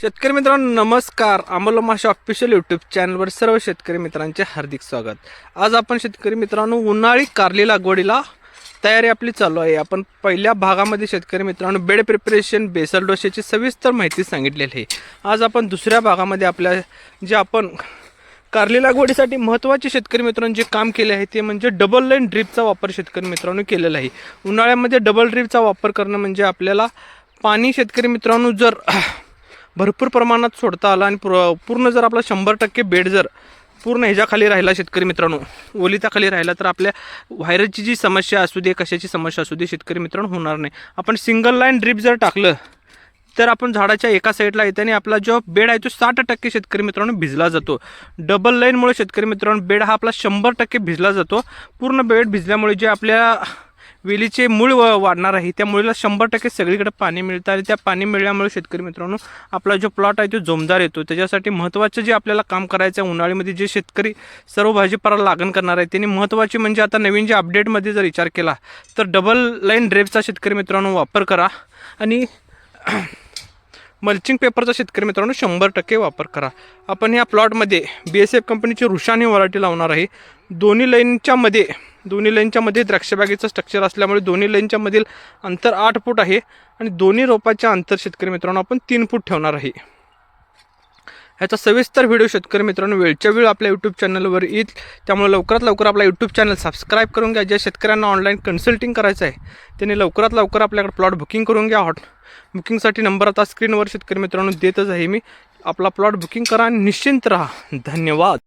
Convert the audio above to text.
शेतकरी मित्रांनो नमस्कार. अमोल माशा ऑफिशियल यूट्यूब चॅनलवर सर्व शेतकरी मित्रांचे हार्दिक स्वागत. आज आपण शेतकरी मित्रांनो उन्हाळी कारली लागवडीला तयारी आपली चालू आहे. आपण पहिल्या भागामध्ये शेतकरी मित्रांनो बेड प्रिपरेशन बेसल डोसेची सविस्तर माहिती सांगितलेली आहे. आज आपण दुसऱ्या भागामध्ये आपल्या जे आपण कारली लागवडीसाठी महत्त्वाचे शेतकरी मित्रांनो जे काम केले आहे ते म्हणजे डबल लाईन ड्रीपचा वापर शेतकरी मित्रांनो केलेला आहे. उन्हाळ्यामध्ये डबल ड्रीपचा वापर करणं म्हणजे आपल्याला पाणी शेतकरी मित्रांनो जर भरपूर प्रमाणात सोडता आला आणि पूर्ण जर आपला शंभर टक्के बेड जर पूर्ण ह्याच्याखाली राहिला शेतकरी मित्रांनो ओलिताखाली राहिला तर आपल्या व्हायरसची जी समस्या असू दे कशाची समस्या असू दे शेतकरी मित्रांनो होणार नाही. आपण सिंगल लाईन ड्रीप जर टाकलं तर आपण झाडाच्या एका साईडला येते आणि आपला जो बेड आहे तो साठ टक्के शेतकरी मित्रांनो भिजला जातो. डबल लाईनमुळे शेतकरी मित्रांनो बेड हा आपला शंभर टक्के भिजला जातो. पूर्ण बेड भिजल्यामुळे जे आपल्या वेलीचे मूळ व- वाढणार आहे. त्या मुळीला शंभर टक्के सगळीकडे पाणी मिळतं आणि त्या पाणी मिळाल्यामुळे शेतकरी मित्रांनो आपला जो प्लॉट आहे तो जोमदार येतो. त्याच्यासाठी महत्त्वाचं जे आपल्याला काम करायचं आहे उन्हाळीमध्ये जे शेतकरी सर्व भाजीपाला लागण करणार आहे त्यांनी महत्त्वाची म्हणजे आता नवीन जे अपडेटमध्ये जर विचार केला तर डबल लाईन ड्रेपचा शेतकरी मित्रांनो वापर करा. आणि मल्चिंग पेपरचा शेतकरी मित्रांनो शंभर टक्के वापर करा. आपण ह्या प्लॉटमध्ये बी एस एफ कंपनीची रुशानी व्हरायटी लावणार आहे. दोन्ही लाईनच्या मध्ये दोन्ही लाईनच्या मध्ये द्राक्षबागेचं स्ट्रक्चर असल्यामुळे दोन्ही लाईनच्या मधील अंतर आठ फूट आहे आणि दोन्ही रोपाच्या अंतर शेतकरी मित्रांनो आपण तीन फूट ठेवणार आहे. ह्याचा सविस्तर व्हिडिओ शेतकरी मित्रांनो वेळच्या वेळ आपल्या यूट्यूब चॅनलवर येईल. त्यामुळे लवकरात लवकर आपला यूट्यूब चॅनल सबस्क्राईब करून घ्या. ज्या शेतकऱ्यांना ऑनलाईन कन्सल्टिंग करायचं आहे त्यांनी लवकरात लवकर आपल्याकडे प्लॉट बुकिंग करून घ्या. हॉट बुकिंगसाठी नंबर आता स्क्रीनवर शेतकरी मित्रांनो देतच आहे मी. आपला प्लॉट बुकिंग करा आणि निश्चिंत राहा. धन्यवाद.